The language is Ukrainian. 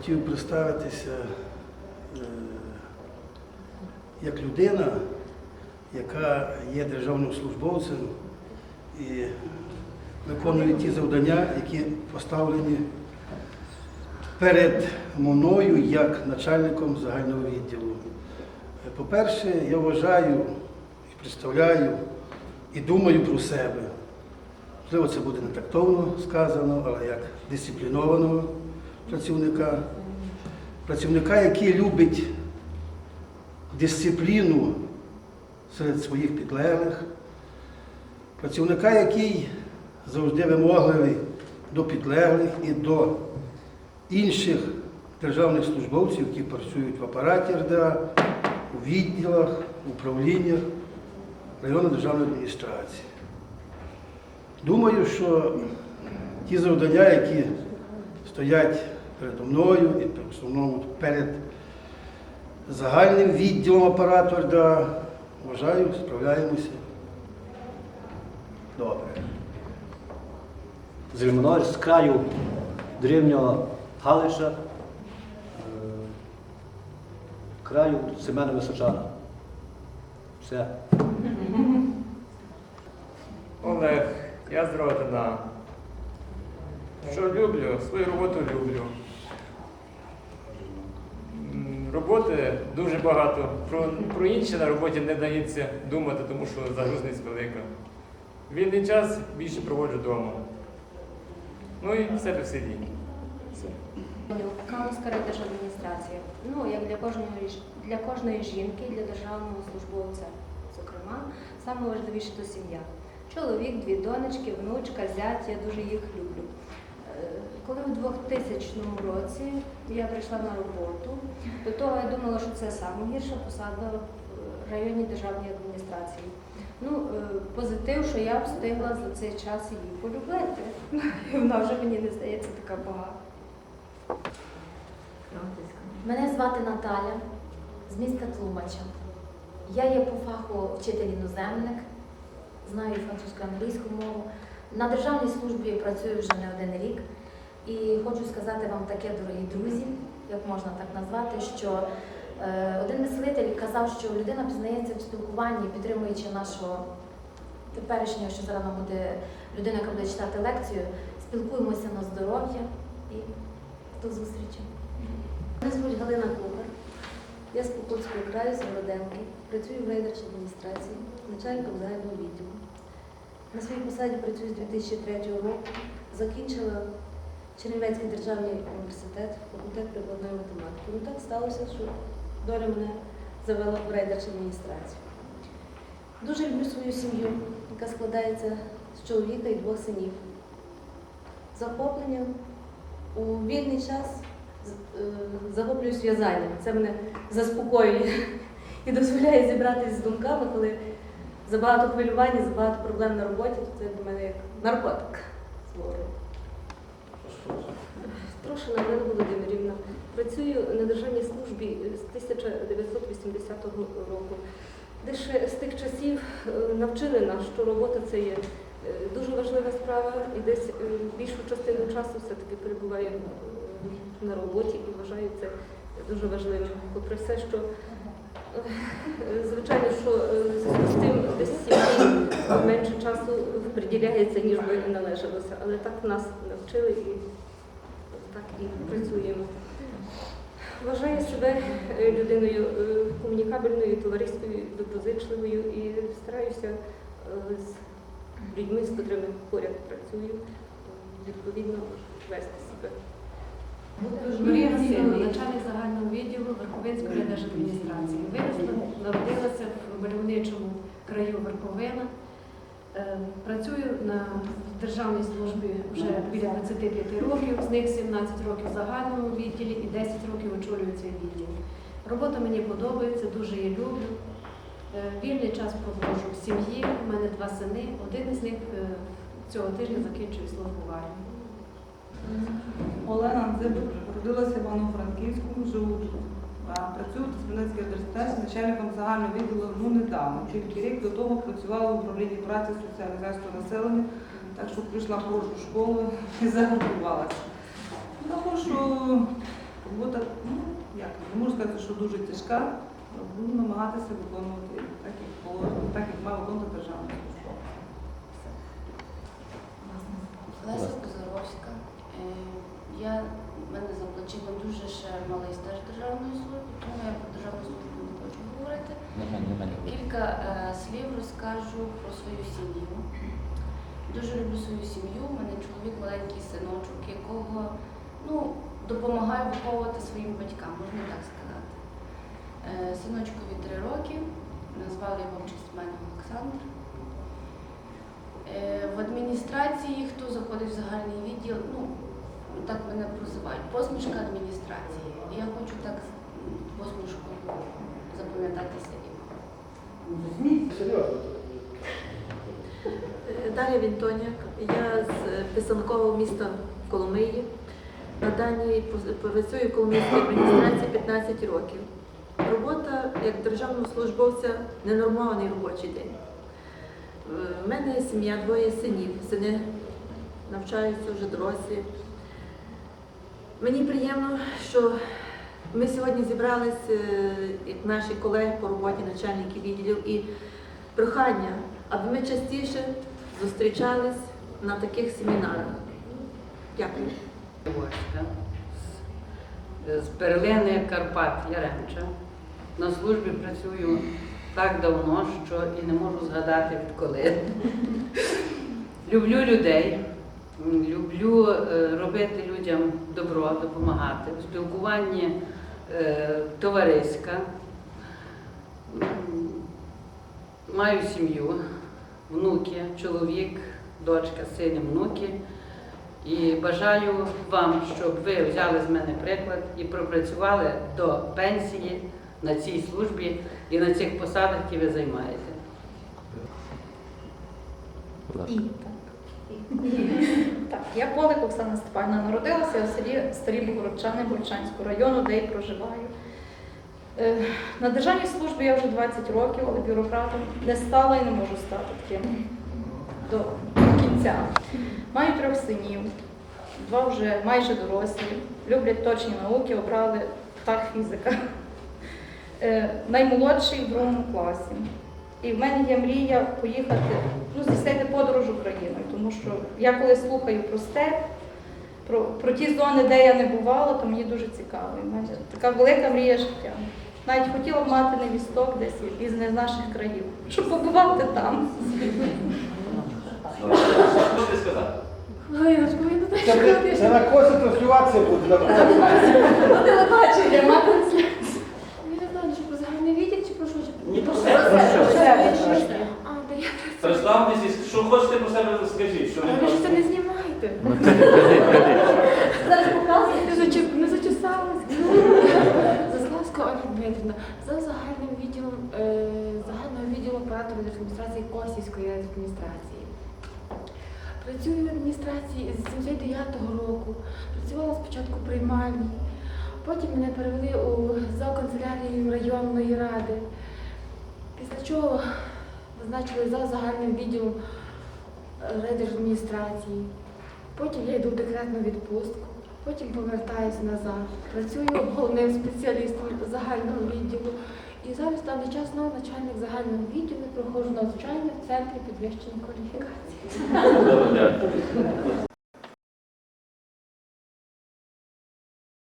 хотів представитися е, як людина, яка є державним службовцем і виконує ті завдання, які поставлені перед мною як начальником загального відділу. По-перше, я вважаю і представляю і думаю про себе. Можливо, це буде не тактовно сказано, але як дисциплінованого працівника, працівника, який любить дисципліну серед своїх підлеглих, працівника, який завжди вимогливий до підлеглих і до інших державних службовців, які працюють в апараті РДА, у відділах, управліннях районної державної адміністрації. Думаю, що ті завдання, які стоять передо мною і в основному перед загальним відділом апарату РДА, вважаю, справляємося добре. Зельманович з краю древнього Галича, е, краю Семена Височана. Все. Олег, я з Родина. Що люблю? Свою роботу люблю. Роботи дуже багато. Про, про інші на роботі не дається думати, тому що загрузність велика. Вільний час більше проводжу вдома. Ну і в себе в селі. Все. Калузька райдержадміністрація. Ну, як для кожної, для кожної жінки, для державного службовця, зокрема, саме важливіше то сім'я. Чоловік, дві донечки, внучка, зять, я дуже їх люблю. Е, Коли у 2000 році я прийшла на роботу, до того я думала, що це найгірша посада в районній державній адміністрації. Ну, е, позитив, що я встигла за цей час її полюбити. Вона вже мені не здається така багата. Мене звати Наталя з міста Тлумача. Я є по фаху вчитель іноземник, знаю французьку англійську мову. На державній службі працюю вже не один рік. І хочу сказати вам таке, дорогі друзі, як можна так назвати, що е, один мислитель казав, що людина пізнається в спілкуванні, підтримуючи нашого теперішнього, що зараз буде людина, яка буде читати лекцію, спілкуємося на здоров'я і до зустрічі. Мене звуть Галина Кухар. Я з Покутського краю, з Городенки. Працюю в рейдерчій адміністрації, начальником загального відділу. На своїй посаді працюю з 2003 року. Закінчила Чернівецький державний університет, факультет прикладної математики. Ну так сталося, що доля мене завела в рейдерчу адміністрацію. Дуже люблю свою сім'ю, яка складається з чоловіка і двох синів. Захоплення у вільний час е, захоплююсь в'язанням. Це мене заспокоює і дозволяє зібратися з думками, коли забагато хвилювання, забагато проблем на роботі, то це для мене як наркотик свого роду. Трошина Олена Володимирівна. Працюю на державній службі з 1980 року. Десь ще з тих часів е, навчили нас, що робота це є е, дуже важлива справа, і десь е, більшу частину часу все-таки перебуваю на роботі і вважаю це дуже важливим. Попри все, що звичайно, що е, з тим десь сім'ї менше часу приділяється, ніж би належалося. Але так нас навчили і так і працюємо. Вважаю себе е, людиною е, комунікабельною, товариською, доброзичливою і стараюся з людьми, з котрими поряд працюю, відповідно вести себе. Марія Васильівна, начальник загального відділу Верховинської райдержадміністрації. Виросла, народилася в мальовничому краю Верховина. Е, Працюю на державній службі вже біля 25 років, з них 17 років в загальному відділі і 10 років очолюю цей відділ. Робота мені подобається, дуже її люблю. Е, Вільний час проводжу в сім'ї, у мене два сини, один із них е, цього тижня закінчує службу в армії. Олена Дзибик родилася в тут. А Працюю в Смілецькій університеті начальником загального відділу ну недавно. Тільки рік до того працювала в управлінні праці соціалізації населення, так що прийшла в хорошу школу і заготувалася. Тому що Робота, ну, як, не можу сказати, що дуже тяжка, буду намагатися виконувати так, як положено, так, як має виконувати державна служба. Леся Позоровська. Е, Я, мене за дуже ще малий стаж державної служби, тому я про державну службу не хочу говорити. Кілька е, слів розкажу про свою сім'ю. Дуже люблю свою сім'ю. У мене чоловік маленький синочок, якого ну, допомагаю виховувати своїм батькам, можна так сказати. Е, Синочкові три роки, назвали його в честь мене Олександр. Е, В адміністрації, хто заходить в загальний відділ, ну так мене прозивають, посмішка адміністрації. І Я хочу так посмішку запам'ятати собі. Серйозно. Дар'я Вінтоняк, я з писанкового міста Коломиї. На даній працюю в Коломийській адміністрації 15 років. Робота як державного службовця ненормований робочий день. В мене сім'я, двоє синів. Сини навчаються вже дорослі. Мені приємно, що ми сьогодні зібралися, е, як наші колеги по роботі, начальники відділів, і прохання, аби ми частіше зустрічались на таких семінарах. Дякую. З- перлини Карпат Яремча. На службі працюю так давно, що і не можу згадати відколи. Люблю людей, люблю е, робити людям добро, допомагати. У спілкуванні е, товариська. Маю сім'ю, внуки, чоловік, дочка, сини, внуки. І бажаю вам, щоб ви взяли з мене приклад і пропрацювали до пенсії на цій службі і на цих посадах, які ви займаєте. І так, я Полик Оксана Степанівна народилася у селі Старі Богородчани Богородчанського району, де і проживаю. Е, На державній службі я вже 20 років, але бюрократом не стала і не можу стати таким до, кінця. Маю трьох синів, два вже майже дорослі, люблять точні науки, обрали фах фізика. Е, Наймолодший в другому класі. І в мене є мрія поїхати, ну, здійснити подорож Україною, тому що я коли слухаю про степ, про, про ті зони, де я не бувала, то мені дуже цікаво. І в мене така велика мрія життя. Навіть хотіла б мати невісток десь із не з наших країв, щоб побувати там. Я ж Це, сказати. це на косі транслюватися буде. на косі. На телебачення, мати Я не знаю, чи про загальний відділ, чи про що? Чи Ні, про про себе? себе. А, да я Представтеся, що хочете про себе скажіть, що не ви ж це не знімаєте. Зараз показує. Не зачесалась. Заславська Ольга Дмитрівна, за загальним відділом е, загального відділу апарату адміністрації Косівської адміністрації. Працюю в адміністрації з 79-го року. Працювала спочатку в приймальні, потім мене перевели у зооканцелярію районної ради. Після чого назначили за загальним відділом е, райдержадміністрації. Потім я йду в декретну відпустку, потім повертаюся назад. Працюю головним спеціалістом загального відділу. І зараз даний час начальник загального відділу проходжу навчання в центрі підвищення кваліфікації.